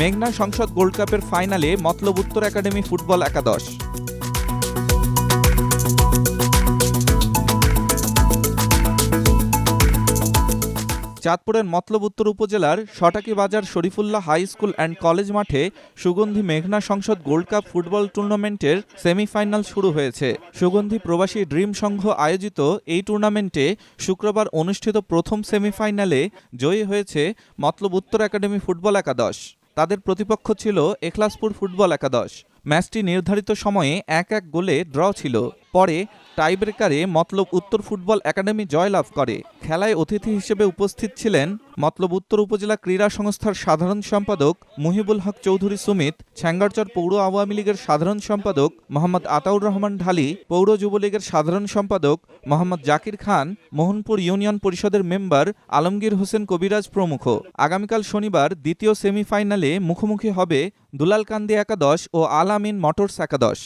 মেঘনা সংসদ গোল্ড কাপের ফাইনালে মতলব উত্তর একাডেমি ফুটবল একাদশ। চাঁদপুরের মতলব উত্তর উপজেলার Sataki Bazar Sharifullah high school and college মাঠে সুগন্ধি মেঘনা সংসদ গোল্ড কাপ ফুটবল টুর্নামেন্টের সেমিফাইনাল শুরু হয়েছে। সুগন্ধি প্রবাসী ড্রিম সংঘ আয়োজিত এই টুর্নামেন্টে শুক্রবার অনুষ্ঠিত প্রথম সেমিফাইনালে জয়ী হয়েছে মতলব উত্তর একাডেমি ফুটবল একাদশ। তাদের প্রতিপক্ষ ছিল এখলাসপুর ফুটবল একাদশ। ম্যাচটি নির্ধারিত সময়ে এক এক গোলে ড্র ছিল। পরে টাইব্রেকারে মতলব উত্তর ফুটবল একাডেমি জয়লাভ করে। খেলায় অতিথি হিসেবে উপস্থিত ছিলেন মতলব উত্তর উপজেলা ক্রীড়া সংস্থার সাধারণ সম্পাদক মুহিবুল হক চৌধুরী সুমিত, ছ্যাঙ্গারচর পৌর আওয়ামী লীগের সাধারণ সম্পাদক মোহাম্মদ আতাউর রহমান ঢালি, পৌর যুবলীগের সাধারণ সম্পাদক মোহাম্মদ জাকির খান, মোহনপুর ইউনিয়ন পরিষদের মেম্বার আলমগীর হোসেন কবিরাজ প্রমুখ। আগামীকাল শনিবার দ্বিতীয় সেমিফাইনালে মুখোমুখি হবে দুলালকান্দি একাদশ ও আল আমিন মোটরস একাদশ।